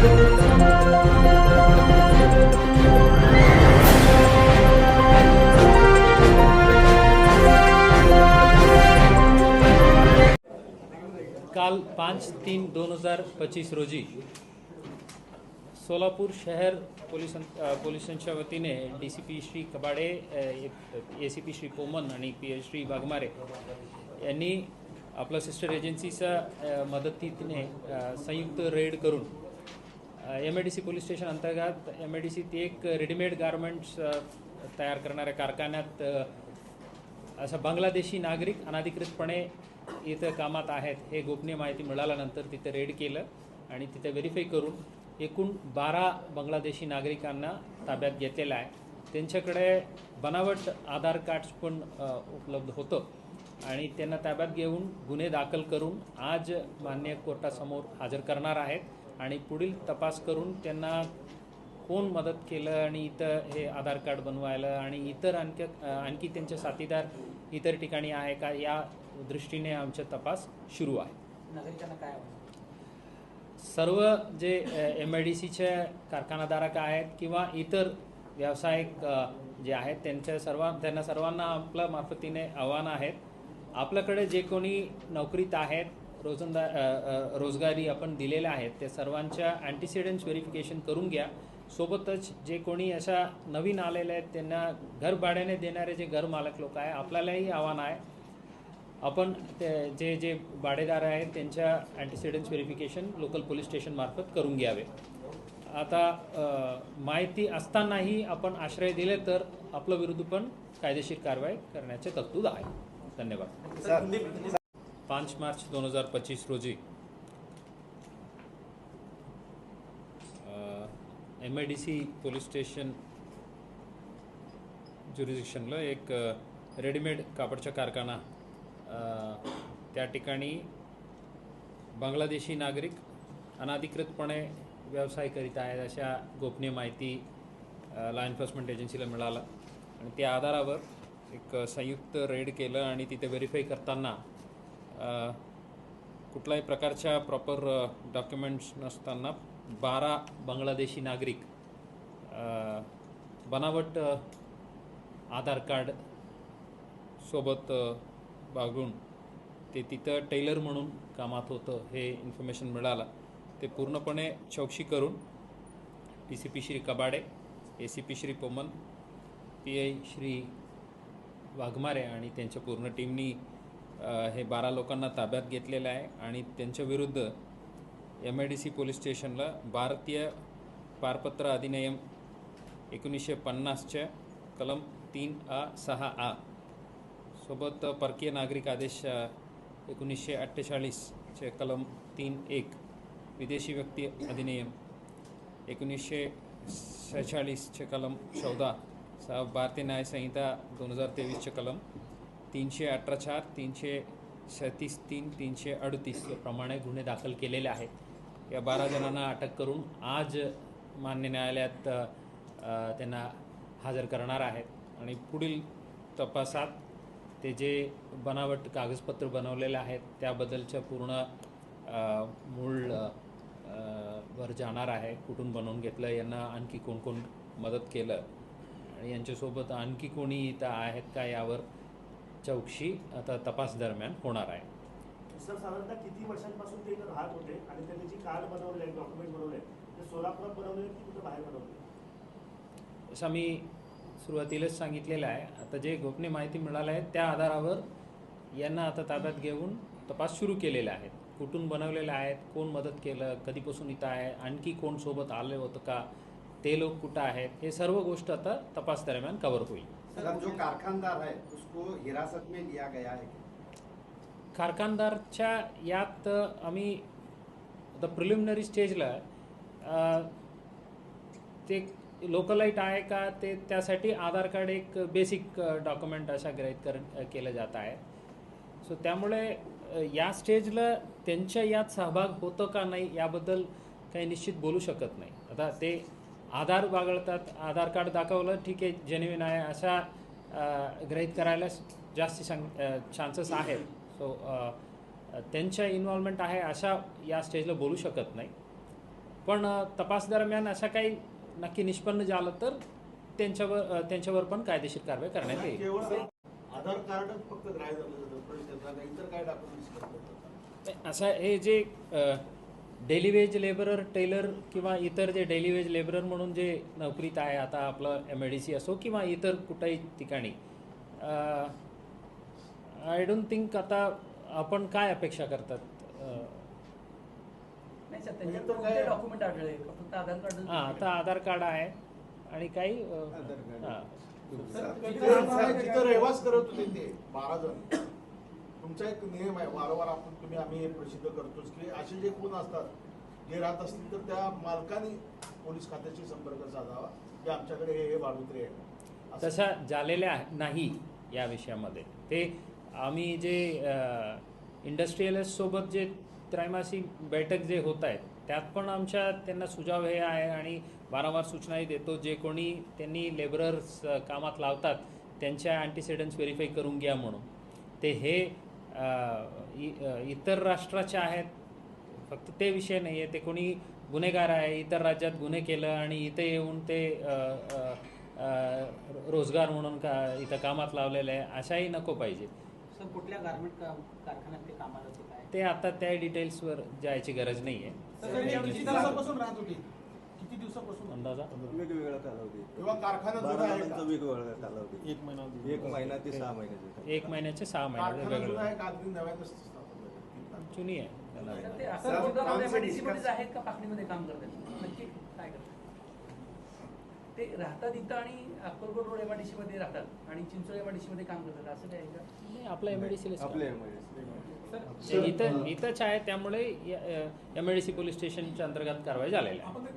काल पाच तीन दोन हजार पच्चीस रोजी सोलापूर शहर पोलिसां पोलिसांच्या वतीने D C P Shri Kabade A C P Shri Poman आणि पी एच श्री वाघमारे यांनी आपल्या सिस्टर एजन्सीच्या मदतीने संयुक्त रेड करून M I D C police station अंतर्गत एम आय डी सी ती एक रेडीमेड गारमेंट्स तयार करणाऱ्या कारखान्यात असं असा बांगलादेशी नागरिक अनधिकृतपणे इथं कामात आहेत हे गोपनीय माहिती मिळाल्यानंतर तिथे रेड केलं आणि तिथे व्हेरीफाय करून एकूण बारा बांगलादेशी नागरिकांना ताब्यात घेतलेलं आहे. त्यांच्याकडे बनावट आधार कार्ड्स पण उपलब्ध होतं आणि त्यांना ताब्यात घेऊन गुन्हे दाखल करून आज मान्य कोर्टासमोर हजर करणार आहेत. आणि पुढील तपास करून त्यांना कोण मदत केलं आणि इथं हे आधार कार्ड बनवायला आणि इतर आणखी आणखी त्यांचे साथीदार इतर ठिकाणी आहे का या दृष्टीने आमचा तपास सुरू आहे. सर्व जे एम आय डी सीचे कारखानाधारक आहेत किंवा इतर व्यावसायिक जे आहेत त्यांच्या सर्व त्यांना सर्वांना आपल्या मार्फतीने आव्हान आहेत. आपल्याकडे जे कोणी नोकरीत आहेत रोजंदा रोजगारी आपण दिलेल्या आहेत ते सर्वांच्या अँटीसिडेंट्स व्हेरिफिकेशन करून घ्या. सोबतच जे कोणी अशा नवीन आलेले आहेत त्यांना घर भाड्याने देणारे जे घर मालक लोक आहे आपल्यालाही आव्हान आहे. आपण ते जे जे भाडेदार आहेत त्यांच्या अँटीसिडेंट्स व्हेरिफिकेशन लोकल पोलीस स्टेशनमार्फत करून घ्यावे. आता माहिती असतानाही आपण आश्रय दिले तर आपल्या विरुद्ध पण कायदेशीर कारवाई करण्याचे तरतूद आहे. धन्यवाद. पाच मार्च दोन हजार पच्चीस रोजी. M I D C police station ज्युरिडिक्शनला एक रेडीमेड कापडचा कारखाना त्या ठिकाणी बांगलादेशी नागरिक अनाधिकृतपणे व्यवसाय करीत आहेत अशा गोपनीय माहिती लॉ एन्फोर्समेंट एजन्सीला मिळाला. आणि त्या आधारावर एक संयुक्त रेड केलं आणि तिथे व्हेरीफाय करताना कुठल्याही प्रकारच्या प्रॉपर डॉक्युमेंट्स नसताना बारा बांगलादेशी नागरिक बनावट आधार कार्ड सोबत बागून ते तिथं टेलर म्हणून कामात होतं हे इन्फॉर्मेशन मिळालं. ते पूर्णपणे चौकशी करून D C P Shri Kabade A C P Shri Poman P I Shri Waghmare आणि त्यांच्या पूर्ण टीमनी हे बारा लोकांना ताब्यात घेतलेलं आहे आणि त्यांच्या विरुद्ध M I D C police स्टेशनला भारतीय पारपत्र अधिनियम एकोणीसशे पन्नासच्या कलम तीन आ सहा आ सोबत परकीय नागरिक आदेश एकोणीसशे अठ्ठेचाळीसचे कलम तीन एक विदेशी व्यक्ती अधिनियम एकोणीसशे सेहेचाळीसचे कलम चौदा सहा भारतीय न्यायसंहिता दोन हजार तेवीसचे कलम तीनशे अठरा चार तीनशे सतीस तीन तीनशे अडतीस प्रमाणे गुन्हे दाखल केलेले आहेत. या बारा जणांना अटक करून आज मान्य न्यायालयात त्यांना हजर करणार आहेत. आणि पुढील तपासात ते जे बनावट कागदपत्र बनवलेले आहेत त्याबद्दलच्या पूर्ण मूळ वर जाणार आहे कुठून बनवून घेतलं यांना आणखी कोण कोण मदत केलं? आणि यांच्यासोबत आणखी कोणी इथं आहेत का यावर चौकशी आता तपास दरम्यान होणार आहे. सर साधारणतः किती वर्षांपासून ते राहत होते आणि त्यांनी जी कार्ड बनवले आहे डॉक्युमेंट बनवले आहे, ते सोलापुरात बनवले की कुठं बाहेर बनवले? असं मी सुरुवातीलाच सांगितलेलं आहे आता जे गोपनीय माहिती मिळाली आहे त्या आधारावर यांना आता ताब्यात घेऊन तपास सुरू केलेले आहेत. कुठून बनवलेले आहेत कोण मदत केलं कधीपासून इथं आहे आणखी कोण सोबत आले होतं का ते लोक कुठं आहेत हे सर्व गोष्ट आता तपास दरम्यान कव्हर होईल. सर जो कारखानदार है उसको हिरासत में लिया गया है। कारखानदारच्या यात आम्ही द प्रिलिमिनरी स्टेजला ते लोकलाईट आहे का ते त्यासाठी आधार कार्ड एक बेसिक डॉक्युमेंट अशा ग्रहित कर केलं जात आहे. सो त्यामुळे या स्टेजला त्यांच्या यात सहभाग होतं का नाही याबद्दल काही निश्चित बोलू शकत नाही. आता ते आधार बागळतात आधार कार्ड दाखवलं ठीक आहे जेन्युइन आहे अशा अ, गृहीत करायला जास्त चान्सेस आहेत. सो त्यांच्या इन्व्हॉल्वमेंट आहे अशा या स्टेजला बोलू शकत नाही. पण तपास दरम्यान अशा काही नक्की निष्पन्न झालं तर त्यांच्यावर त्यांच्यावर पण कायदेशीर कारवाई करण्यात येईल. आधार कार्डच फक्त इतर काय डॉक्युमेंट्स असं हे जे डेली वेज लेबरर टेलर किंवा इतर जे डेली वेज लेबरर म्हणून जे नोकरीत आहे आता आपलं एम डी सी असो किंवा इतर कुठल्याही ठिकाणी आय डोंट थिंक आता आपण काय अपेक्षा करतात अं, नाही सर म्हणजे त्यांच्याकडे तर कोणते काय- डॉक्युमेंट आढळले फक्त आधार कार्ड हां आता आधार कार्ड आहे आणि काही. हां. जिथं रहिवास करत होते ते बारा जण तुमचा एक नियम आहे वारंवार आपण तुम्ही आम्ही हे प्रसिद्ध करतोच की असे जे कोण असतात जे राहत असतील तर त्या मालकाने पोलीस खात्याशी संपर्क साधावा की आमच्याकडे हे हे बाळमित्री आहे तशा झालेल्या नाही या विषयामध्ये. ते आम्ही जे इंडस्ट्रीयलिस्टसोबत जे त्रैमासिक बैठक जे होत आहेत त्यात पण आमच्या त्यांना सुझाव हे आहे आणि वारंवार सूचनाही देतो. जे कोणी त्यांनी लेबरर्स कामात लावतात त्यांच्या अँटीसिडन्स व्हेरीफाय करून घ्या म्हणून. ते हे इतर राष्ट्राचे आहेत. फक्त ते विषय नाही आहे ते कोणी गुन्हेगार आहे इतर राज्यात गुन्हे केलं आणि इथे येऊन ते रोजगार म्हणून का इथं कामात लावलेलं आहे अशाही नको पाहिजे. सर कुठल्या गारमेंट कारखान्यात ते कामाला ते आता त्या डिटेल्सवर जायची गरज नाही हे किती दिवसापासून अंदाजा? वेगवेगळा कालावधी किंवा कारखाना जुना बारा आहे महिन्याचा का वेगवेगळा कालावधी. एक महिना एक महिना ते सहा महिन्याचे एक महिन्याचे सहा कारखाना जुना वेगळं आहे का? अगदी नव्यानं स्थापन झालं? जुनी आहे. त्याला. तर ते सर, अक्कलकोटमध्ये काम MIDC मध्येच से आहेत का? पाकणीमध्ये काम करतात. नक्की काय करतात? ते राहतात इथं आणि अक्कलकोट रोड एमआयडीसी मध्ये राहतात आणि चिंचोळी एमआयडीसी मध्ये काम करतात. असं काय आहे का? नाही, आपलं एम आपले इथं इथंच आहे त्यामुळे एम सी पोलीस स्टेशनच्या अंतर्गत कारवाई झालेली आहे. आपण ते